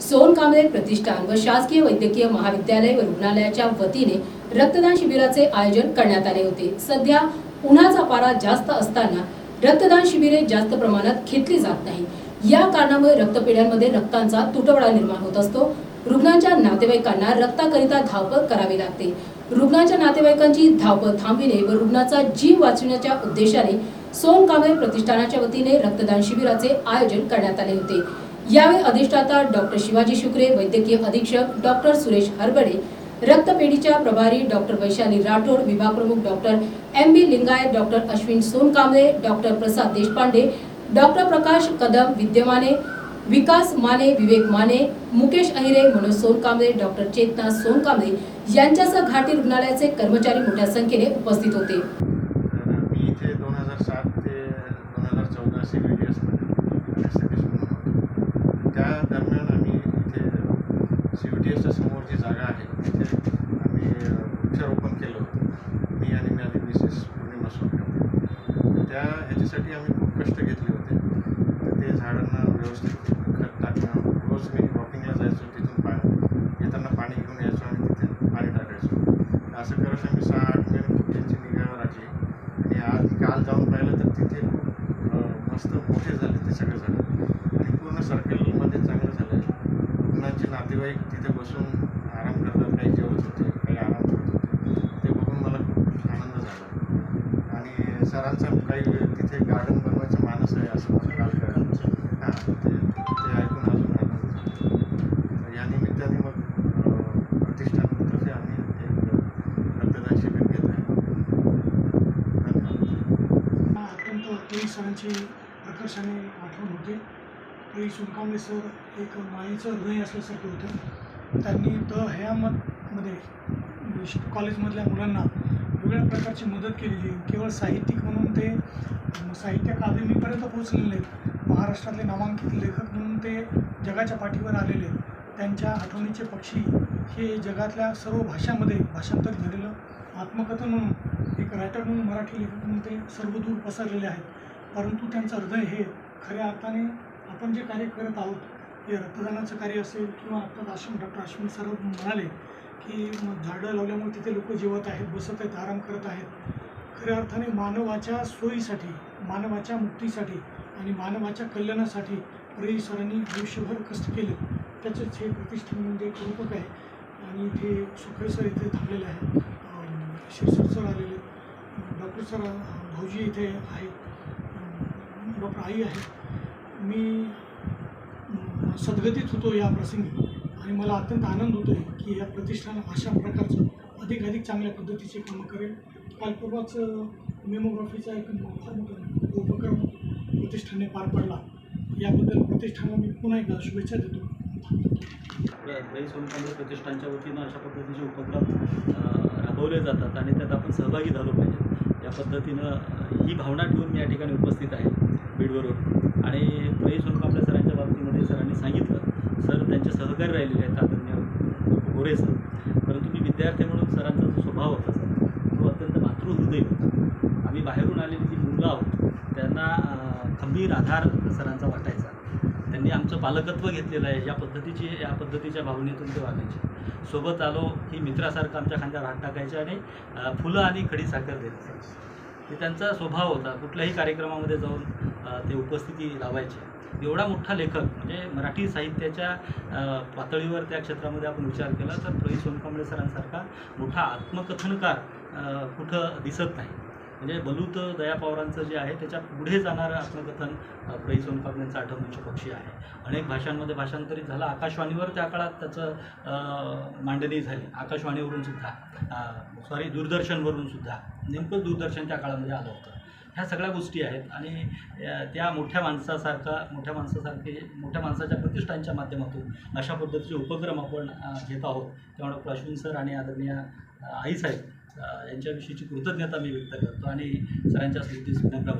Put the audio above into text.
सोन कांबळे प्रतिष्ठान व शासकीय वैद्यकीय महाविद्यालय व रुग्णालयाच्या वतीने रक्तदान शिबिराचे आयोजन करण्यात आले होते. सध्या उन्हाचा पारा जास्त असताना रक्तदान शिबिरे जास्त प्रमाणात घेतली जात नाही. या कारणामुळे रक्तपेढ्यांमध्ये रक्तांचा तुटवडा निर्माण होत असतो. रुग्णांच्या नातेवाईकांना रक्ताकरिता धावपळ करावी लागते. रुग्णाच्या नातेवाईकांची धावपळ थांबविणे व रुग्णाचा जीव वाचविण्याच्या उद्देशाने सोन कांबळे प्रतिष्ठानाच्या वतीने रक्तदान शिबिराचे आयोजन करण्यात आले होते. यावेळी अधिष्ठाता डॉक्टर शिवाजी शुक्रे वैद्यकीय अधीक्षक डॉक्टर सुरेश हरबडे रक्तपेढीच्या प्रभारी डॉक्टर वैशाली राठोड विभाग प्रमुख doctor M B Lingayat doctor Ashwin Sonkamble doctor Prasad Deshpande doctor Prakash Kadam विद्यमाने विकास माने विवेक माने मुकेश अहिरे मनोज सोनकांबळे डॉक्टर चेतना सोनकांबळे यांच्यासह घाटी रुग्णालयाचे कर्मचारी मोठ्या संख्येने उपस्थित होते. मी इथे दोन हजार सात ते दोन हजार चौदा सी बी टी एसमध्ये ॲसिस्टंट म्हणून होतो त्या दरम्यान आम्ही इथे सी बी टी एसच्या समोर जी जागा आहे. तिथे आम्ही वृक्षारोपण केलं होतं. मी आणि माझी मिसेस पूर्णिमा सोनकांबळे त्या ह्याच्यासाठी आम्ही खूप कष्ट घेतले होते. तर ते झाडांना व्यवस्थित खत टाकणं रोज मी वॉकिंगला जायचो तिथून पाणी येताना पाणी घेऊन यायचो आणि तिथे पाणी टाकायचो. असं करत आम्ही सहा आठ महिने खूप त्यांची निगा राखली. आणि आज काल जाऊन पाहिलं तर तिथे मस्त मोठे झाले ते सगळे झाडं आणि पूर्ण सर्कलमध्ये चांगलं झालं. आहे रुग्णांचे नातेवाईक तिथे बसून आराम करतात काही जेवत होते काही आराम करत होते. ते बघून मला खूप आनंद झाला. आणि सरांचा काही तिथे गार्डन बनवायचं मानस आहे असं मला काल कळलं. हां ते ते ऐकून अजून आनंद झाला. या निमित्ताने मग प्रतिष्ठानतर्फे आम्ही एक रक्तदान शिबिर घेत आहे धन्यवाद सरांची प्रकर्षाने आठवण होते. ते सुनकांबळे सर एक माईचं हृदय असल्यासारखं होतं. त्यांनी द हयामतमध्ये कॉलेजमधल्या मुलांना वेगवेगळ्या प्रकारची मदत केलेली केवळ साहित्यिक म्हणून ते साहित्य अकादमीपर्यंत पोहोचलेले आहेत महाराष्ट्रातले नामांकित लेखक म्हणून ते जगाच्या पाठीवर आलेले. त्यांच्या आठवणीचे पक्षी हे जगातल्या सर्व भाषांमध्ये भाषांतर झालेलं आत्मकथन म्हणून एक रायटर म्हणून मराठी लेखक म्हणून ते सर्वदूर पसरलेले आहेत. परंतु त्यांचं हृदय हे खऱ्या अर्थाने आपण जे कार्य करत आहोत हे रक्तदानाचं कार्य असेल किंवा आत्ताच आश्रम डॉक्टर अश्विन सर म्हणाले की झाडं लावल्यामुळे तिथे लोक जेवत आहेत बसत आहेत आराम करत आहेत. खऱ्या अर्थाने मानवाच्या सोयीसाठी मानवाच्या मुक्तीसाठी आणि मानवाच्या कल्याणासाठी रई सरांनी आयुष्यभर कष्ट केले. त्याचंच हे प्रतिष्ठान म्हणजे एक रूपक आहे. आणि इथे सुखरे सर इथे थांबलेले आहेत. शिरसर सर आलेले डॉक्टर सर भाऊजी इथे आहेत. डॉक्टर आई आहे. मी सदगतीत सद्गतीत होतो या प्रसंगी आणि मला अत्यंत आनंद होतो आहे की या प्रतिष्ठान अशा प्रकारचं अधिक अधिक चांगल्या पद्धतीचे कामं करेल. काल परवाच मेमोग्राफीचा एक फार मोठा उपक्रम प्रतिष्ठानने पार पडला. याबद्दल प्रतिष्ठानला मी पुन्हा एकदा शुभेच्छा देतो. रई प्रतिष्ठानच्या वतीनं अशा पद्धतीचे उपक्रम राबवले जातात आणि त्यात आपण सहभागी झालो पाहिजे. या पद्धतीनं ही भावना ठेवून मी या ठिकाणी उपस्थित आहे. बीडवरून आणि रई आपल्या सरांच्या बाबतीमध्ये सरांनी सांगितलं. सर त्यांचे सहकारी राहिलेले आहेत आदरणीय गोरे सर. परंतु मी विद्यार्थी म्हणून सरांचा जो स्वभाव होता सर तो अत्यंत मातृहृदय होता. आम्ही बाहेरून आलेली जी मुलं आहोत त्यांना खंबीर आधार सरांचा वाटायचा. त्यांनी आमचं पालकत्व घेतलेलं आहे या पद्धतीची या पद्धतीच्या भावनेतून ते वागायचे. सोबत आलो की मित्रासारखं आमच्या खांद्यावर हात टाकायचे आणि फुलं आणि खडी साखर द्यायचे ते त्यांचा स्वभाव होता. कुठल्याही कार्यक्रमामध्ये जाऊन ते उपस्थिती लावायचे. एवढा मोठा लेखक म्हणजे मराठी साहित्याच्या पातळीवर त्या क्षेत्रामध्ये आपण विचार केला तर प्रवीण सोनकांबळे सरांसारखा मोठा आत्मकथनकार कुठं दिसत नाही. म्हणजे बलूत दया पवारांचं जे आहे त्याच्या पुढे जाणारं आत्मकथन प्रई सोनकांबळेंचं आठवणीचे पक्षी आहे. अनेक भाषांमध्ये भाषांतरित झालं. आकाशवाणीवर त्या काळात त्याचं मांडणी झाली. आकाशवाणीवरून सुद्धा सॉरी दूरदर्शनवरून सुद्धा. नेमकं दूरदर्शन त्या काळामध्ये आलं होतं. ह्या सगळ्या गोष्टी आहेत आणि त्या मोठ्या माणसासारखा मोठ्या माणसासारखे मोठ्या माणसाच्या प्रतिष्ठानच्या माध्यमातून अशा पद्धतीचे उपक्रम आपण घेत आहोत. त्यामुळे डॉक्टर सर आणि आदरणीय आई आईसाहेब यांच्याविषयीची कृतज्ञता मी व्यक्त करतो आणि सरांच्या स्मृतीस विनम्र